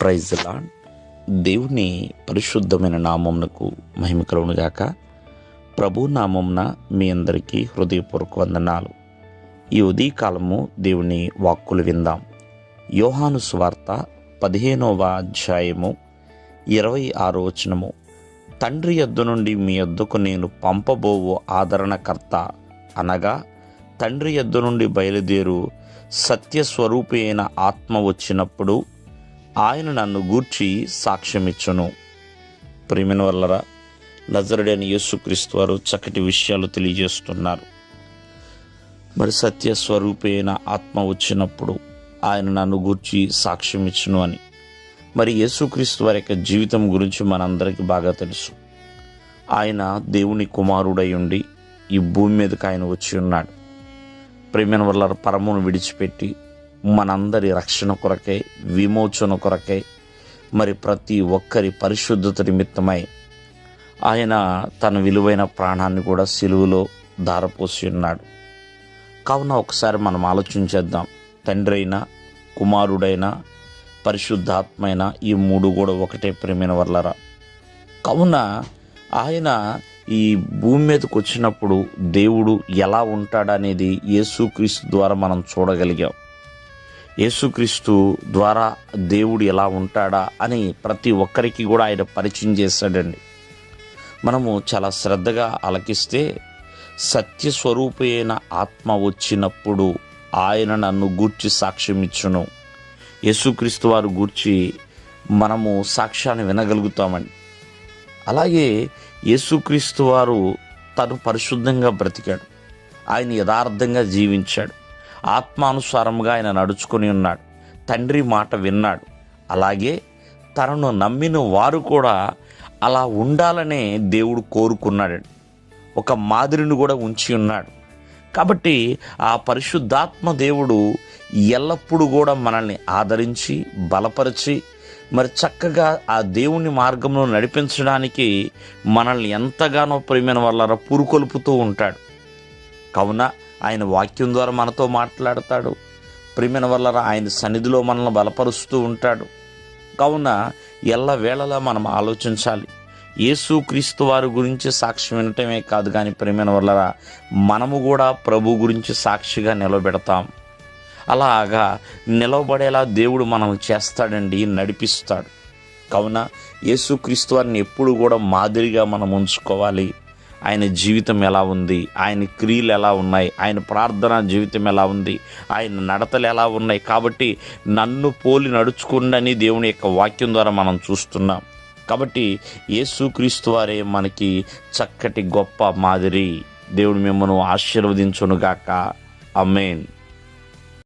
Praise lord దేవుని పరిశుద్ధమైన నామంనకు మహిమ కలుగునుగాక ప్రభు నామంన మీ అందరికీ హృదయపూర్వక వందనాలు. ఈ ఉదయకాలము దేవుని వాక్కులు విందాం. యోహాను స్వార్త పదిహేనవ అధ్యాయము ఇరవై ఆరో వచనము. తండ్రి యొద్ద నుండి మీ యొద్దకు నేను పంపబోవు ఆదరణకర్త అనగా తండ్రి యొద్ద నుండి బయలుదేరు సత్యస్వరూపి అయిన ఆత్మ వచ్చినప్పుడు ఆయన నన్ను గూర్చి సాక్ష్యమిచ్చును. ప్రేమిన వల్లరా నజరుడైన యేసుక్రీస్తు వారు చక్కటి విషయాలు తెలియజేస్తున్నారు. మరి సత్యస్వరూపి అయిన ఆత్మ వచ్చినప్పుడు ఆయన నన్ను గూర్చి సాక్ష్యమిచ్చును అని. మరి యేసుక్రీస్తు వారి యొక్క జీవితం గురించి మనందరికీ బాగా తెలుసు. ఆయన దేవుని కుమారుడై ఉండి ఈ భూమి మీదకి ఆయన వచ్చి ఉన్నాడు. ప్రేమైన వల్ల పరమును విడిచిపెట్టి మనందరి రక్షణ కొరకై విమోచన కొరకై మరి ప్రతి ఒక్కరి పరిశుద్ధత నిమిత్తమై ఆయన తన విలువైన ప్రాణాన్ని కూడా సిలువులో ధారపోసి ఉన్నాడు. కావున ఒకసారి మనం ఆలోచించేద్దాం. తండ్రి అయినా కుమారుడైనా పరిశుద్ధాత్మైన ఈ మూడు కూడా ఒకటే ప్రేమైన వల్లరా కావున ఆయన ఈ భూమి మీదకి వచ్చినప్పుడు దేవుడు ఎలా ఉంటాడనేది యేసుక్రీస్తు ద్వారా మనం చూడగలిగాం. యేసుక్రీస్తు ద్వారా దేవుడు ఎలా ఉంటాడా అని ప్రతి ఒక్కరికి కూడా ఆయన పరిచయం చేశాడండి. మనము చాలా శ్రద్ధగా ఆలకిస్తే సత్యస్వరూపైన ఆత్మ వచ్చినప్పుడు ఆయన నన్ను గూర్చి సాక్ష్యం ఇచ్చును. యేసుక్రీస్తు వారు గూర్చి మనము సాక్ష్యాన్ని వినగలుగుతామండి. అలాగే యేసుక్రీస్తు వారు తను పరిశుద్ధంగా బ్రతికాడు. ఆయన యథార్థంగా జీవించాడు. ఆత్మానుసారంగా ఆయన నడుచుకొని ఉన్నాడు. తండ్రి మాట విన్నాడు. అలాగే తనను నమ్మిన వారు కూడా అలా ఉండాలనే దేవుడు కోరుకున్నాడు. ఒక మాదిరిని కూడా ఉంచి ఉన్నాడు. కాబట్టి ఆ పరిశుద్ధాత్మ దేవుడు ఎల్లప్పుడూ కూడా మనల్ని ఆదరించి బలపరిచి మరి చక్కగా ఆ దేవుని మార్గంలో నడిపించడానికి మనల్ని ఎంతగానో ప్రేమైన వల్ల పురుకొల్పుతూ ఉంటాడు. కావున ఆయన వాక్యం ద్వారా మనతో మాట్లాడతాడు. ప్రేమిన వల్ల ఆయన సన్నిధిలో మనల్ని బలపరుస్తూ ఉంటాడు. కావున ఎల్ల వేళలా మనం ఆలోచించాలి. యేసు క్రీస్తు వారి గురించి సాక్షి వినటమే కాదు కానీ ప్రేమైన వల్లరా మనము కూడా ప్రభు గురించి సాక్షిగా నిలబెడతాం. అలాగా నిలవబడేలా దేవుడు మనం చేస్తాడండి నడిపిస్తాడు. కావున యేసుక్రీస్తు వారిని ఎప్పుడు కూడా మాదిరిగా మనం ఉంచుకోవాలి. ఆయన జీవితం ఎలా ఉంది? ఆయన క్రియలు ఎలా ఉన్నాయి? ఆయన ప్రార్థన జీవితం ఎలా ఉంది? ఆయన నడతలు ఎలా ఉన్నాయి? కాబట్టి నన్ను పోలి నడుచుకుండని దేవుని యొక్క వాక్యం ద్వారా మనం చూస్తున్నాం. కాబట్టి యేసుక్రీస్తు వారే మనకి చక్కటి గొప్ప మాదిరి. దేవుడు మిమ్మల్ని ఆశీర్వదించునుగాక. అమేన్